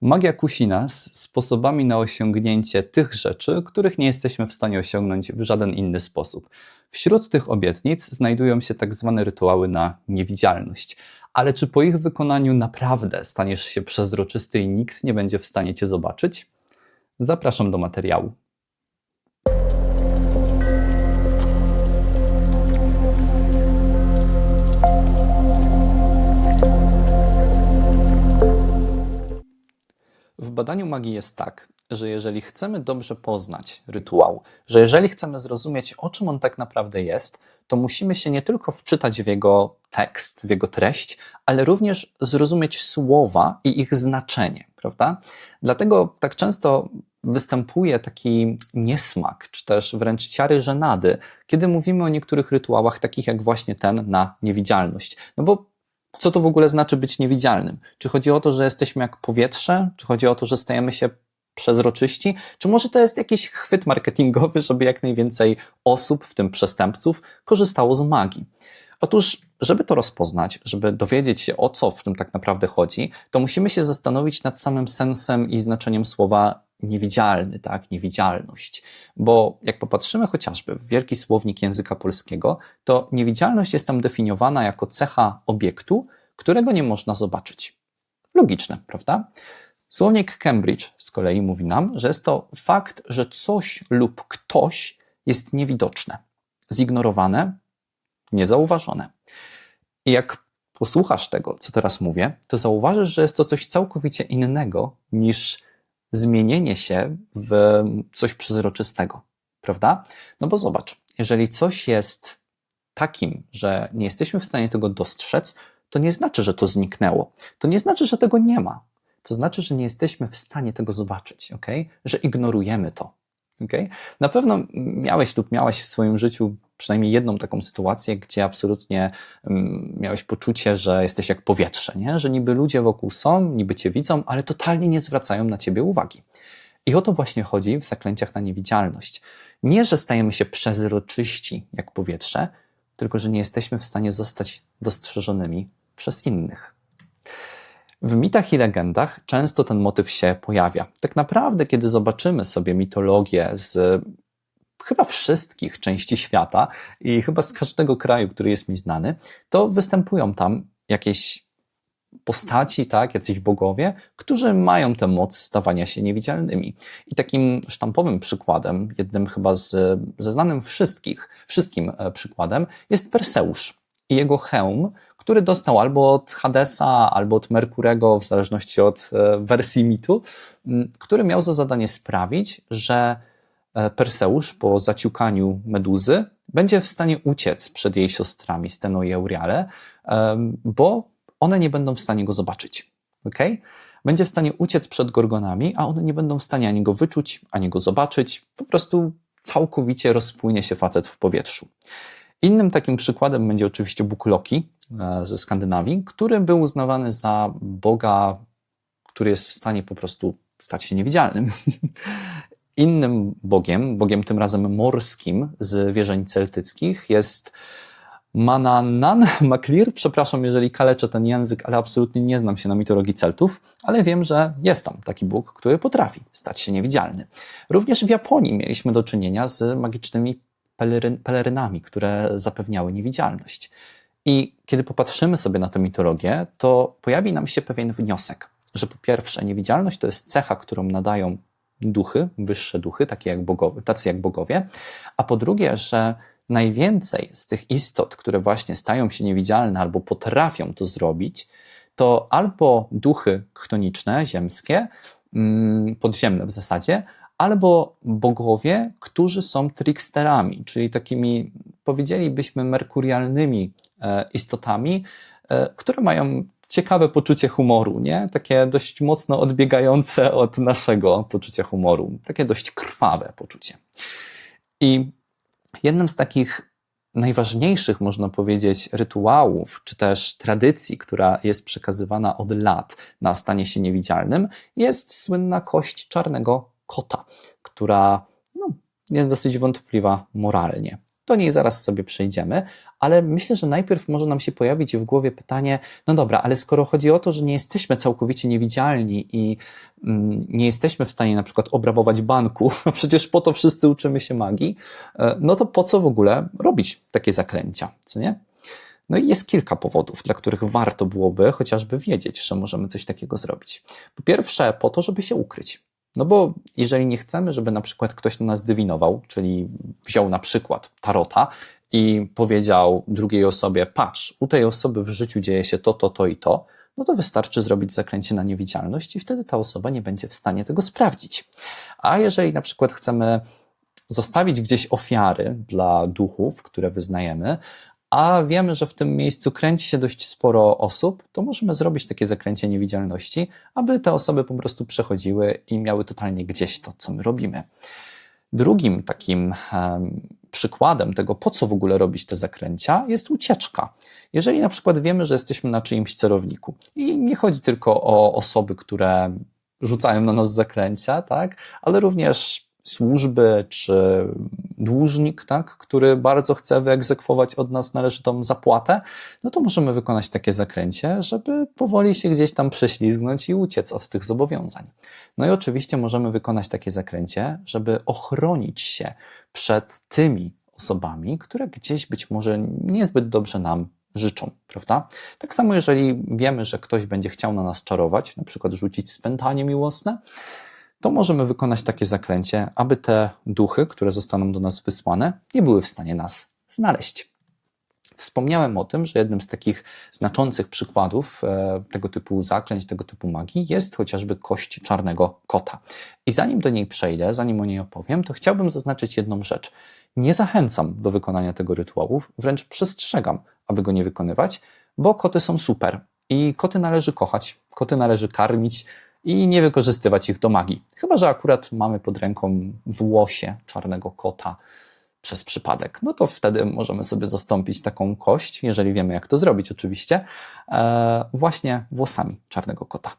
Magia kusi nas sposobami na osiągnięcie tych rzeczy, których nie jesteśmy w stanie osiągnąć w żaden inny sposób. Wśród tych obietnic znajdują się tak zwane rytuały na niewidzialność. Ale czy po ich wykonaniu naprawdę staniesz się przezroczysty i nikt nie będzie w stanie cię zobaczyć? Zapraszam do materiału. W badaniu magii jest tak, że jeżeli chcemy dobrze poznać rytuał, że jeżeli chcemy zrozumieć, o czym on tak naprawdę jest, to musimy się nie tylko wczytać w jego tekst, w jego treść, ale również zrozumieć słowa i ich znaczenie, prawda? Dlatego tak często występuje taki niesmak, czy też wręcz ciary żenady, kiedy mówimy o niektórych rytuałach, takich jak właśnie ten na niewidzialność. No bo co to w ogóle znaczy być niewidzialnym? Czy chodzi o to, że jesteśmy jak powietrze? Czy chodzi o to, że stajemy się przezroczyści? Czy może to jest jakiś chwyt marketingowy, żeby jak najwięcej osób, w tym przestępców, korzystało z magii? Otóż, żeby to rozpoznać, żeby dowiedzieć się o co w tym tak naprawdę chodzi, to musimy się zastanowić nad samym sensem i znaczeniem słowa niewidzialny, tak, niewidzialność. Bo jak popatrzymy chociażby w wielki słownik języka polskiego, to niewidzialność jest tam definiowana jako cecha obiektu, którego nie można zobaczyć. Logiczne, prawda? Słownik Cambridge z kolei mówi nam, że jest to fakt, że coś lub ktoś jest niewidoczne, zignorowane, niezauważone. I jak posłuchasz tego, co teraz mówię, to zauważysz, że jest to coś całkowicie innego niż zmienienie się w coś przezroczystego, prawda? No bo zobacz, jeżeli coś jest takim, że nie jesteśmy w stanie tego dostrzec, to nie znaczy, że to zniknęło. To nie znaczy, że tego nie ma. To znaczy, że nie jesteśmy w stanie tego zobaczyć, ok? Że ignorujemy to. Okay? Na pewno miałeś lub miałaś w swoim życiu przynajmniej jedną taką sytuację, gdzie absolutnie um, miałeś poczucie, że jesteś jak powietrze, nie? że niby ludzie wokół są, niby cię widzą, ale totalnie nie zwracają na ciebie uwagi. I o to właśnie chodzi w zaklęciach na niewidzialność. Nie, że stajemy się przezroczyści jak powietrze, tylko że nie jesteśmy w stanie zostać dostrzeżonymi przez innych. W mitach i legendach często ten motyw się pojawia. Tak naprawdę, kiedy zobaczymy sobie mitologię z chyba wszystkich części świata i chyba z każdego kraju, który jest mi znany, to występują tam jakieś postaci, tak, jacyś bogowie, którzy mają tę moc stawania się niewidzialnymi. I takim sztampowym przykładem, jednym chyba z, ze znanym wszystkich, wszystkim e, przykładem, jest Perseusz i jego hełm, który dostał albo od Hadesa, albo od Merkurego, w zależności od e, wersji mitu, który miał za zadanie sprawić, że Perseusz po zaciukaniu meduzy będzie w stanie uciec przed jej siostrami Steno i Euriale, bo one nie będą w stanie go zobaczyć. Okay? Będzie w stanie uciec przed gorgonami, a one nie będą w stanie ani go wyczuć, ani go zobaczyć. Po prostu całkowicie rozpłynie się facet w powietrzu. Innym takim przykładem będzie oczywiście Bóg Loki e, ze Skandynawii, który był uznawany za Boga, który jest w stanie po prostu stać się niewidzialnym. Innym Bogiem, Bogiem tym razem morskim z wierzeń celtyckich jest Manannan Maclir. Przepraszam, jeżeli kaleczę ten język, ale absolutnie nie znam się na mitologii Celtów, ale wiem, że jest tam taki Bóg, który potrafi stać się niewidzialny. Również w Japonii mieliśmy do czynienia z magicznymi peleryn, pelerynami, które zapewniały niewidzialność. I kiedy popatrzymy sobie na tę mitologię, to pojawi nam się pewien wniosek, że po pierwsze, niewidzialność to jest cecha, którą nadają duchy, wyższe duchy, takie jak bogowie, tacy jak bogowie, a po drugie, że najwięcej z tych istot, które właśnie stają się niewidzialne albo potrafią to zrobić, to albo duchy chtoniczne, ziemskie, mm, podziemne w zasadzie, albo bogowie, którzy są tricksterami, czyli takimi, powiedzielibyśmy, merkurialnymi e, istotami, e, które mają ciekawe poczucie humoru, nie? Takie dość mocno odbiegające od naszego poczucia humoru, takie dość krwawe poczucie. I jednym z takich najważniejszych, można powiedzieć, rytuałów, czy też tradycji, która jest przekazywana od lat na stanie się niewidzialnym, jest słynna kość czarnego kota, która no, jest dosyć wątpliwa moralnie. Do niej zaraz sobie przejdziemy, ale myślę, że najpierw może nam się pojawić w głowie pytanie: no dobra, ale skoro chodzi o to, że nie jesteśmy całkowicie niewidzialni i mm, nie jesteśmy w stanie na przykład obrabować banku, przecież po to wszyscy uczymy się magii, e, no to po co w ogóle robić takie zaklęcia, co nie? No i jest kilka powodów, dla których warto byłoby chociażby wiedzieć, że możemy coś takiego zrobić. Po pierwsze, po to, żeby się ukryć. No bo jeżeli nie chcemy, żeby na przykład ktoś na nas dywinował, czyli wziął na przykład tarota i powiedział drugiej osobie: Patrz, u tej osoby w życiu dzieje się to, to, to i to, no to wystarczy zrobić zaklęcie na niewidzialność i wtedy ta osoba nie będzie w stanie tego sprawdzić. A jeżeli na przykład chcemy zostawić gdzieś ofiary dla duchów, które wyznajemy, a wiemy, że w tym miejscu kręci się dość sporo osób, to możemy zrobić takie zakręcie niewidzialności, aby te osoby po prostu przechodziły i miały totalnie gdzieś to, co my robimy. Drugim takim um, przykładem tego, po co w ogóle robić te zakręcia, jest ucieczka. Jeżeli na przykład wiemy, że jesteśmy na czyimś celowniku i nie chodzi tylko o osoby, które rzucają na nas zakręcia, tak, ale również służby czy dłużnik, tak, który bardzo chce wyegzekwować od nas należytą zapłatę, no to możemy wykonać takie zakręcie, żeby powoli się gdzieś tam prześlizgnąć i uciec od tych zobowiązań. No i oczywiście możemy wykonać takie zakręcie, żeby ochronić się przed tymi osobami, które gdzieś być może niezbyt dobrze nam życzą, prawda? Tak samo jeżeli wiemy, że ktoś będzie chciał na nas czarować, na przykład rzucić spętanie miłosne, to możemy wykonać takie zaklęcie, aby te duchy, które zostaną do nas wysłane, nie były w stanie nas znaleźć. Wspomniałem o tym, że jednym z takich znaczących przykładów e, tego typu zaklęć, tego typu magii jest chociażby kość czarnego kota. I zanim do niej przejdę, zanim o niej opowiem, to chciałbym zaznaczyć jedną rzecz. Nie zachęcam do wykonania tego rytuału, wręcz przestrzegam, aby go nie wykonywać, bo koty są super i koty należy kochać, koty należy karmić, i nie wykorzystywać ich do magii. Chyba, że akurat mamy pod ręką włosie czarnego kota przez przypadek. No to wtedy możemy sobie zastąpić taką kość, jeżeli wiemy, jak to zrobić, oczywiście, e, właśnie włosami czarnego kota.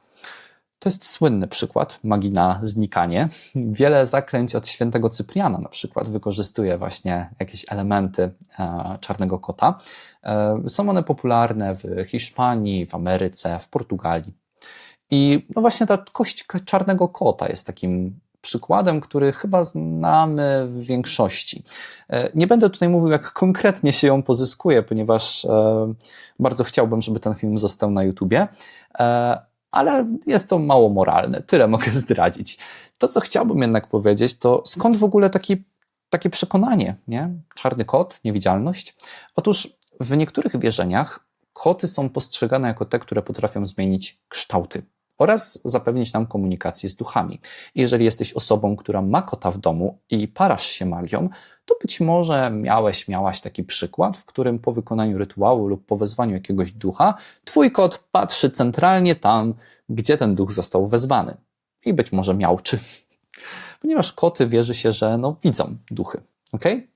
To jest słynny przykład magii na znikanie. Wiele zaklęć od świętego Cypriana na przykład wykorzystuje właśnie jakieś elementy e, czarnego kota. E, są one popularne w Hiszpanii, w Ameryce, w Portugalii. I no właśnie ta kość czarnego kota jest takim przykładem, który chyba znamy w większości. E, nie będę tutaj mówił, jak konkretnie się ją pozyskuje, ponieważ e, bardzo chciałbym, żeby ten film został na YouTubie, e, ale jest to mało moralne. Tyle mogę zdradzić. To, co chciałbym jednak powiedzieć, to skąd w ogóle taki, takie przekonanie, nie? Czarny kot, niewidzialność? Otóż w niektórych wierzeniach koty są postrzegane jako te, które potrafią zmienić kształty oraz zapewnić nam komunikację z duchami. Jeżeli jesteś osobą, która ma kota w domu i parasz się magią, to być może miałeś, miałaś taki przykład, w którym po wykonaniu rytuału lub po wezwaniu jakiegoś ducha, twój kot patrzy centralnie tam, gdzie ten duch został wezwany. I być może miałczy. Ponieważ koty wierzy się, że no, widzą duchy. Okay?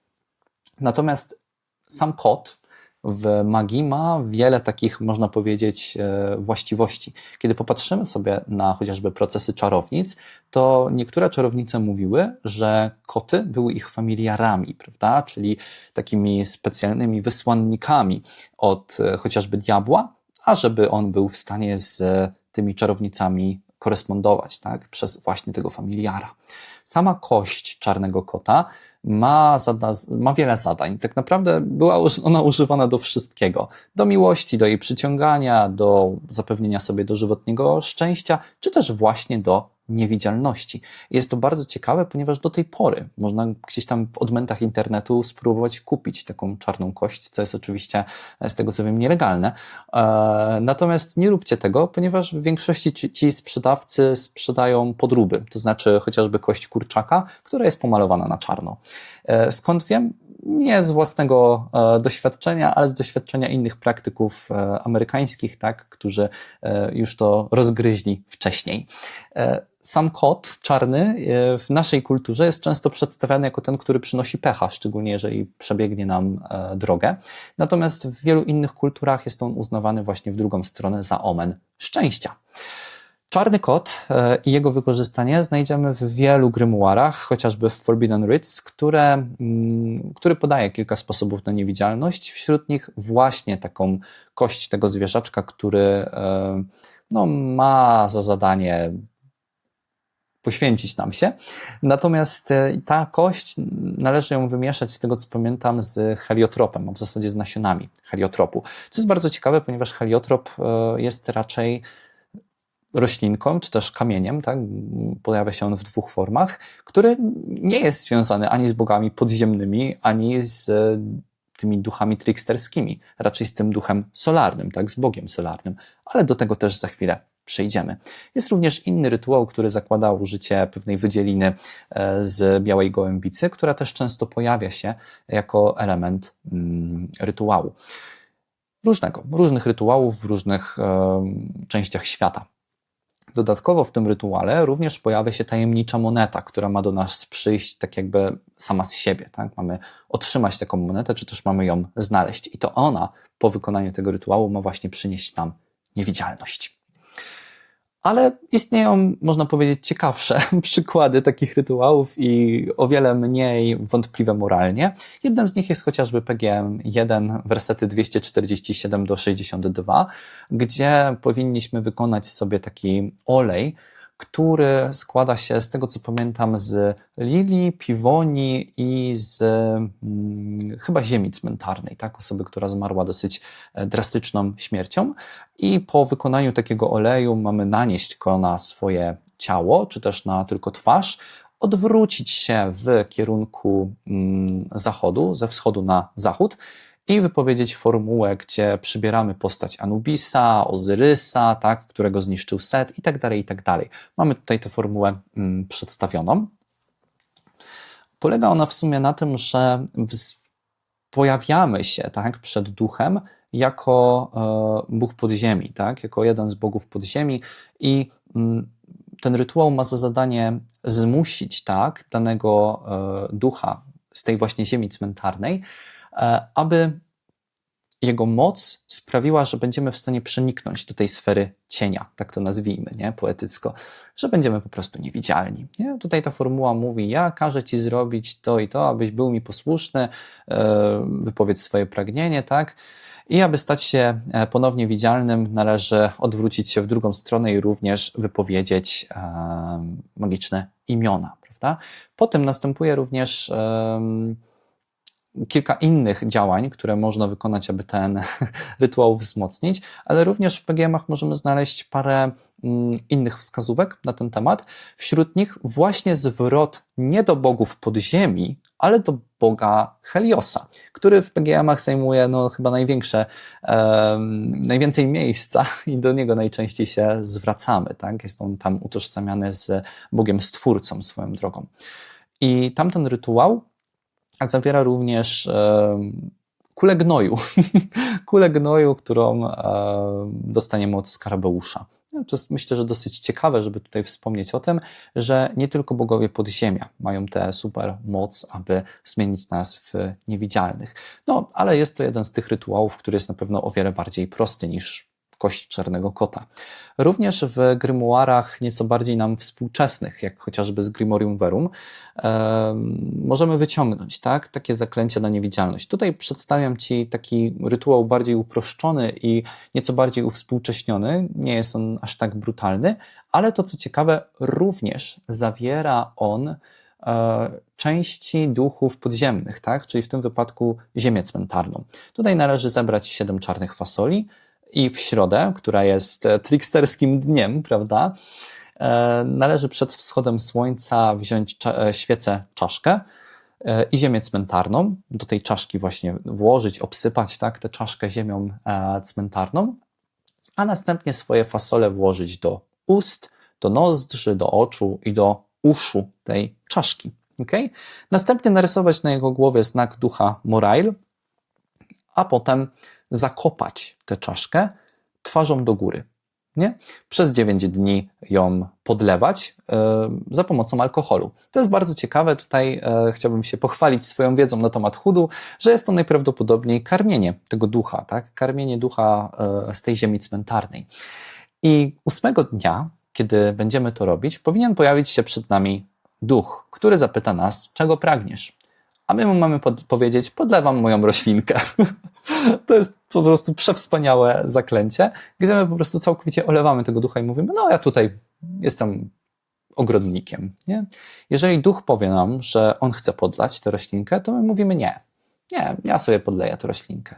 Natomiast sam kot w magii ma wiele takich, można powiedzieć, e, właściwości. Kiedy popatrzymy sobie na chociażby procesy czarownic, to niektóre czarownice mówiły, że koty były ich familiarami, prawda? Czyli takimi specjalnymi wysłannikami od e, chociażby diabła, a żeby on był w stanie z tymi czarownicami korespondować, tak? Przez właśnie tego familiara. Sama kość czarnego kota ma, zada, ma wiele zadań. Tak naprawdę była ona używana do wszystkiego. Do miłości, do jej przyciągania, do zapewnienia sobie dożywotniego szczęścia, czy też właśnie do niewidzialności. Jest to bardzo ciekawe, ponieważ do tej pory można gdzieś tam w odmętach internetu spróbować kupić taką czarną kość, co jest oczywiście z tego co wiem nielegalne. E, natomiast nie róbcie tego, ponieważ w większości ci, ci sprzedawcy sprzedają podróby, to znaczy chociażby kość kurczaka, która jest pomalowana na czarno. E, skąd wiem? nie z własnego e, doświadczenia, ale z doświadczenia innych praktyków e, amerykańskich, tak, którzy już to rozgryźli wcześniej. Sam kot czarny w naszej kulturze jest często przedstawiany jako ten, który przynosi pecha, szczególnie jeżeli przebiegnie nam drogę. Natomiast w wielu innych kulturach jest on uznawany właśnie w drugą stronę za omen szczęścia. Czarny kot e, i jego wykorzystanie znajdziemy w wielu grymuarach, chociażby w Forbidden Rites, które, mm, który podaje kilka sposobów na niewidzialność. Wśród nich właśnie taką kość tego zwierzaczka, który e, no, ma za zadanie poświęcić nam się. Natomiast e, ta kość należy ją wymieszać, z tego co pamiętam, z heliotropem, a w zasadzie z nasionami heliotropu. Co jest bardzo ciekawe, ponieważ heliotrop jest raczej roślinką, czy też kamieniem, tak? pojawia się on w dwóch formach, który nie jest związany ani z bogami podziemnymi, ani z tymi duchami tricksterskimi, raczej z tym duchem solarnym, tak? z Bogiem solarnym, ale do tego też za chwilę przejdziemy. Jest również inny rytuał, który zakłada użycie pewnej wydzieliny e, z białej gołębicy, która też często pojawia się jako element mm, rytuału. Różnego, różnych rytuałów w różnych e, częściach świata. Dodatkowo w tym rytuale również pojawia się tajemnicza moneta, która ma do nas przyjść tak jakby sama z siebie. Tak? Mamy otrzymać taką monetę, czy też mamy ją znaleźć. I to ona po wykonaniu tego rytuału ma właśnie przynieść nam niewidzialność. Ale istnieją, można powiedzieć, ciekawsze przykłady takich rytuałów i o wiele mniej wątpliwe moralnie. Jednym z nich jest chociażby PGM 1, wersety 247 do 62, gdzie powinniśmy wykonać sobie taki olej, który składa się, z tego co pamiętam, z lilii, piwoni i z hmm, chyba ziemi cmentarnej, tak? osoby, która zmarła dosyć e, drastyczną śmiercią. I po wykonaniu takiego oleju mamy nanieść go na swoje ciało, czy też na tylko twarz, odwrócić się w kierunku hmm, zachodu, ze wschodu na zachód i wypowiedzieć formułę, gdzie przybieramy postać Anubisa, Ozyrysa, tak, którego zniszczył Set i tak dalej, i tak dalej. Mamy tutaj tę formułę mm, przedstawioną. Polega ona w sumie na tym, że pojawiamy się tak, przed duchem jako e, Bóg podziemi, tak, jako jeden z bogów podziemi i mm, ten rytuał ma za zadanie zmusić tak, danego e, ducha z tej właśnie ziemi cmentarnej, aby jego moc sprawiła, że będziemy w stanie przeniknąć do tej sfery cienia, tak to nazwijmy, nie? poetycko, że będziemy po prostu niewidzialni. Nie? Tutaj ta formuła mówi: Ja każę ci zrobić to i to, abyś był mi posłuszny, e, wypowiedz swoje pragnienie, tak? I aby stać się e, ponownie widzialnym, należy odwrócić się w drugą stronę i również wypowiedzieć magiczne imiona, prawda? Potem następuje również kilka innych działań, które można wykonać, aby ten rytuał wzmocnić, ale również w PGM-ach możemy znaleźć parę mm, innych wskazówek na ten temat. Wśród nich właśnie zwrot nie do bogów podziemi, ale do boga Heliosa, który w PGM-ach zajmuje no, chyba największe, najwięcej miejsca i do niego najczęściej się zwracamy. Tak? Jest on tam utożsamiany z Bogiem Stwórcą swoją drogą. I tamten rytuał zawiera również kulę gnoju. kulę gnoju, którą dostaniemy od Skarabeusza. No, to jest myślę, że dosyć ciekawe, żeby tutaj wspomnieć o tym, że nie tylko bogowie podziemia mają tę super moc, aby zmienić nas w niewidzialnych. No, ale jest to jeden z tych rytuałów, który jest na pewno o wiele bardziej prosty niż kość czarnego kota. Również w grymuarach nieco bardziej nam współczesnych, jak chociażby z Grimorium Verum, możemy wyciągnąć tak, takie zaklęcia na niewidzialność. Tutaj przedstawiam Ci taki rytuał bardziej uproszczony i nieco bardziej uwspółcześniony. Nie jest on aż tak brutalny, ale to co ciekawe, również zawiera on e, części duchów podziemnych, tak? czyli w tym wypadku ziemię cmentarną. Tutaj należy zebrać siedem czarnych fasoli, i w środę, która jest e, tricksterskim dniem, prawda? E, należy przed wschodem słońca wziąć e, świecę, czaszkę i ziemię cmentarną. Do tej czaszki właśnie włożyć, obsypać tak, tę czaszkę ziemią cmentarną, a następnie swoje fasole włożyć do ust, do nozdrzy, do oczu i do uszu tej czaszki. Okay? Następnie narysować na jego głowie znak ducha Morail, a potem zakopać tę czaszkę twarzą do góry. Nie? Przez 9 dni ją podlewać y, za pomocą alkoholu. To jest bardzo ciekawe. Tutaj y, chciałbym się pochwalić swoją wiedzą na temat chudu, że jest to najprawdopodobniej karmienie tego ducha, tak? karmienie ducha y, z tej ziemi cmentarnej. I ósmego dnia kiedy będziemy to robić, powinien pojawić się przed nami duch, który zapyta nas, czego pragniesz. A my mu mamy pod, powiedzieć, podlewam moją roślinkę. to jest po prostu przewspaniałe zaklęcie, gdzie my po prostu całkowicie olewamy tego ducha i mówimy, no ja tutaj jestem ogrodnikiem. Nie? Jeżeli duch powie nam, że on chce podlać tę roślinkę, to my mówimy nie. Nie, ja sobie podleję tę roślinkę.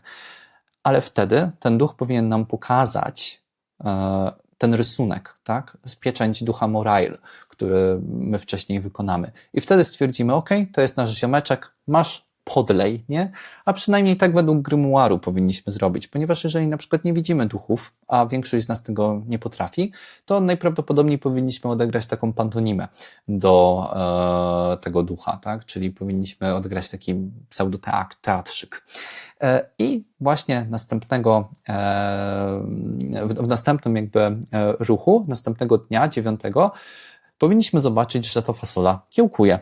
Ale wtedy ten duch powinien nam pokazać e, ten rysunek, tak? z pieczęć ducha Morail, który my wcześniej wykonamy. I wtedy stwierdzimy, ok, to jest nasz ziomeczek, masz podlej, nie? A przynajmniej tak według grymuaru powinniśmy zrobić, ponieważ jeżeli na przykład nie widzimy duchów, a większość z nas tego nie potrafi, to najprawdopodobniej powinniśmy odegrać taką pantonimę do e, tego ducha, tak? Czyli powinniśmy odegrać taki pseudoteatrzyk. E, I właśnie następnego, e, w, w następnym jakby e, ruchu, następnego dnia, dziewiątego, powinniśmy zobaczyć, że to fasola kiełkuje.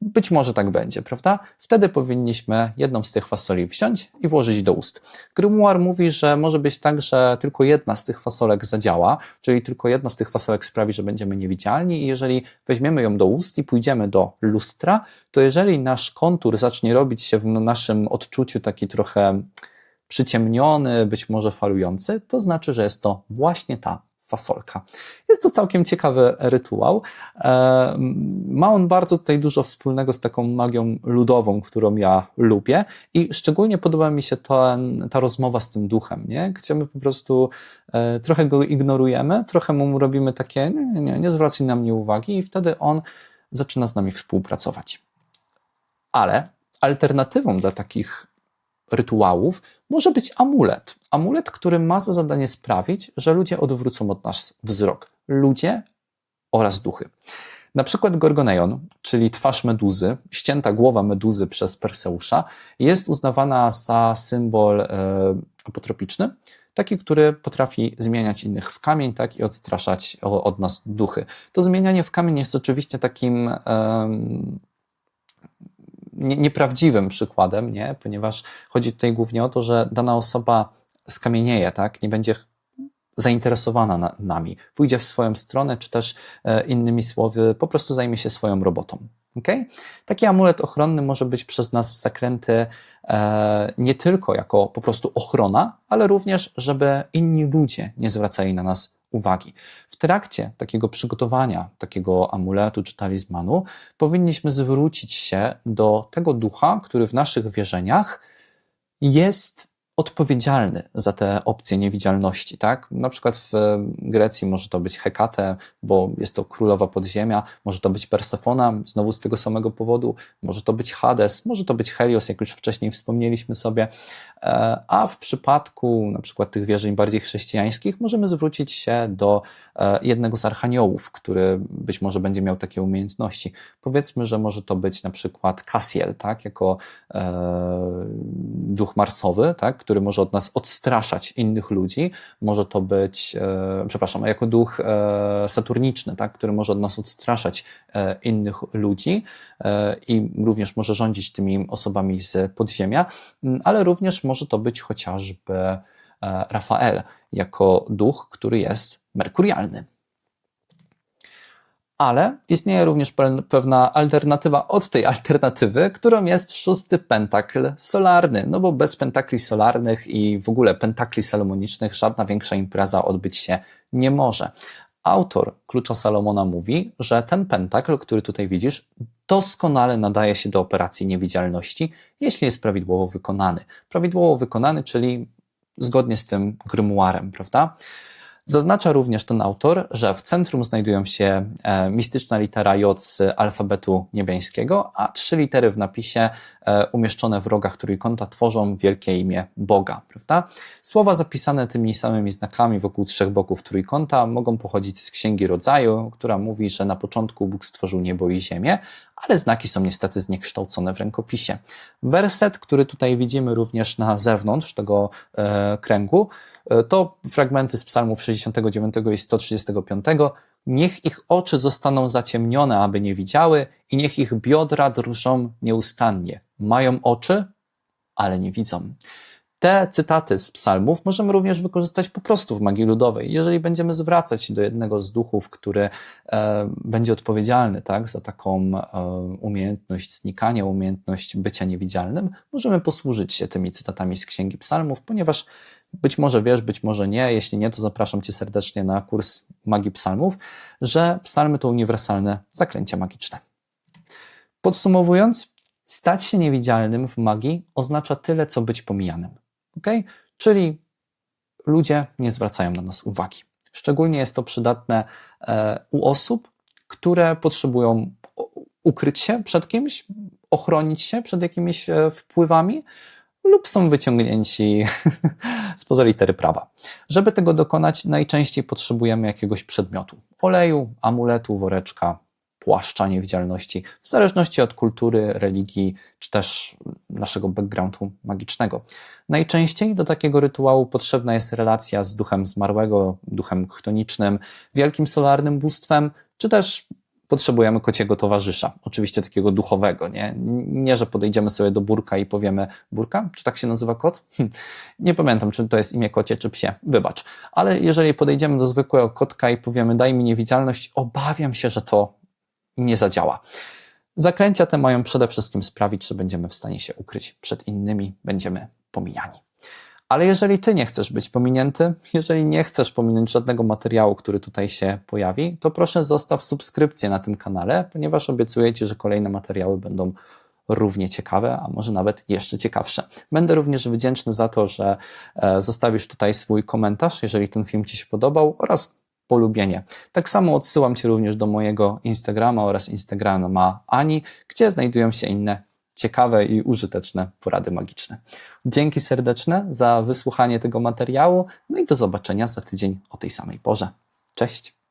Być może tak będzie, prawda? Wtedy powinniśmy jedną z tych fasoli wziąć i włożyć do ust. Grimoire mówi, że może być tak, że tylko jedna z tych fasolek zadziała, czyli tylko jedna z tych fasolek sprawi, że będziemy niewidzialni i jeżeli weźmiemy ją do ust i pójdziemy do lustra, to jeżeli nasz kontur zacznie robić się w naszym odczuciu taki trochę przyciemniony, być może falujący, to znaczy, że jest to właśnie ta fasolka. Jest to całkiem ciekawy rytuał. E, ma on bardzo tutaj dużo wspólnego z taką magią ludową, którą ja lubię i szczególnie podoba mi się ta, ta rozmowa z tym duchem, nie? gdzie my po prostu e, trochę go ignorujemy, trochę mu robimy takie, nie, nie, nie zwracaj na mnie uwagi i wtedy on zaczyna z nami współpracować. Ale alternatywą dla takich rytuałów może być amulet. Amulet, który ma za zadanie sprawić, że ludzie odwrócą od nas wzrok. Ludzie oraz duchy. Na przykład Gorgoneion, czyli twarz meduzy, ścięta głowa meduzy przez Perseusza, jest uznawana za symbol e, apotropiczny, taki, który potrafi zmieniać innych w kamień tak, i odstraszać od nas duchy. To zmienianie w kamień jest oczywiście takim nie, nieprawdziwym przykładem, nie? ponieważ chodzi tutaj głównie o to, że dana osoba skamienieje, tak? nie będzie zainteresowana na, nami, pójdzie w swoją stronę, czy też e, innymi słowy, po prostu zajmie się swoją robotą. Okay? Taki amulet ochronny może być przez nas zakręty e, nie tylko jako po prostu ochrona, ale również, żeby inni ludzie nie zwracali na nas uwagi. W trakcie takiego przygotowania takiego amuletu czy talizmanu powinniśmy zwrócić się do tego ducha, który w naszych wierzeniach jest odpowiedzialny za te opcje niewidzialności, tak? Na przykład w Grecji może to być Hekate, bo jest to królowa podziemia, może to być Persefona, znowu z tego samego powodu, może to być Hades, może to być Helios, jak już wcześniej wspomnieliśmy sobie, e, a w przypadku na przykład tych wierzeń bardziej chrześcijańskich możemy zwrócić się do e, jednego z archaniołów, który być może będzie miał takie umiejętności. Powiedzmy, że może to być na przykład Cassiel, tak? Jako e, duch marsowy, tak? Który może od nas odstraszać innych ludzi. Może to być, e, przepraszam, jako duch e, saturniczny, tak, który może od nas odstraszać e, innych ludzi e, i również może rządzić tymi osobami z podziemia, ale również może to być chociażby e, Rafael jako duch, który jest merkurialny ale istnieje również pewna alternatywa od tej alternatywy, którą jest szósty pentakl solarny, no bo bez pentakli solarnych i w ogóle pentakli salomonicznych żadna większa impreza odbyć się nie może. Autor Klucza Salomona mówi, że ten pentakl, który tutaj widzisz, doskonale nadaje się do operacji niewidzialności, jeśli jest prawidłowo wykonany. Prawidłowo wykonany, czyli zgodnie z tym grymuarem, prawda? Zaznacza również ten autor, że w centrum znajdują się e, mistyczna litera J z alfabetu niebiańskiego, a trzy litery w napisie e, umieszczone w rogach trójkąta tworzą wielkie imię Boga. Prawda? Słowa zapisane tymi samymi znakami wokół trzech boków trójkąta mogą pochodzić z Księgi Rodzaju, która mówi, że na początku Bóg stworzył niebo i ziemię, ale znaki są niestety zniekształcone w rękopisie. Werset, który tutaj widzimy również na zewnątrz tego e, kręgu, to fragmenty z psalmów 69 i 135. Niech ich oczy zostaną zaciemnione, aby nie widziały, i niech ich biodra drżą nieustannie. Mają oczy, ale nie widzą. Te cytaty z psalmów możemy również wykorzystać po prostu w magii ludowej. Jeżeli będziemy zwracać się do jednego z duchów, który e, będzie odpowiedzialny tak, za taką e, umiejętność znikania, umiejętność bycia niewidzialnym, możemy posłużyć się tymi cytatami z Księgi Psalmów, ponieważ być może wiesz, być może nie, jeśli nie, to zapraszam Cię serdecznie na kurs magii psalmów, że psalmy to uniwersalne zaklęcia magiczne. Podsumowując, stać się niewidzialnym w magii oznacza tyle, co być pomijanym. Okay? Czyli ludzie nie zwracają na nas uwagi. Szczególnie jest to przydatne e, u osób, które potrzebują ukryć się przed kimś, ochronić się przed jakimiś e, wpływami lub są wyciągnięci spoza litery prawa. Żeby tego dokonać, najczęściej potrzebujemy jakiegoś przedmiotu: oleju, amuletu, woreczka, płaszcza niewidzialności, w zależności od kultury, religii czy też naszego backgroundu magicznego. Najczęściej do takiego rytuału potrzebna jest relacja z duchem zmarłego, duchem chtonicznym, wielkim solarnym bóstwem, czy też potrzebujemy kociego towarzysza, oczywiście takiego duchowego, nie? Nie, że podejdziemy sobie do burka i powiemy, burka? Czy tak się nazywa kot? Nie pamiętam, czy to jest imię kocie, czy psie, wybacz. Ale jeżeli podejdziemy do zwykłego kotka i powiemy, daj mi niewidzialność, obawiam się, że to nie zadziała. Zaklęcia te mają przede wszystkim sprawić, że będziemy w stanie się ukryć przed innymi, będziemy pomijani. Ale jeżeli ty nie chcesz być pominięty, jeżeli nie chcesz pominąć żadnego materiału, który tutaj się pojawi, to proszę zostaw subskrypcję na tym kanale, ponieważ obiecuję ci, że kolejne materiały będą równie ciekawe, a może nawet jeszcze ciekawsze. Będę również wdzięczny za to, że e, zostawisz tutaj swój komentarz, jeżeli ten film Ci się podobał oraz polubienie. Tak samo odsyłam Cię również do mojego Instagrama oraz Instagrama Ani, gdzie znajdują się inne ciekawe i użyteczne porady magiczne. Dzięki serdeczne za wysłuchanie tego materiału, no i do zobaczenia za tydzień o tej samej porze. Cześć!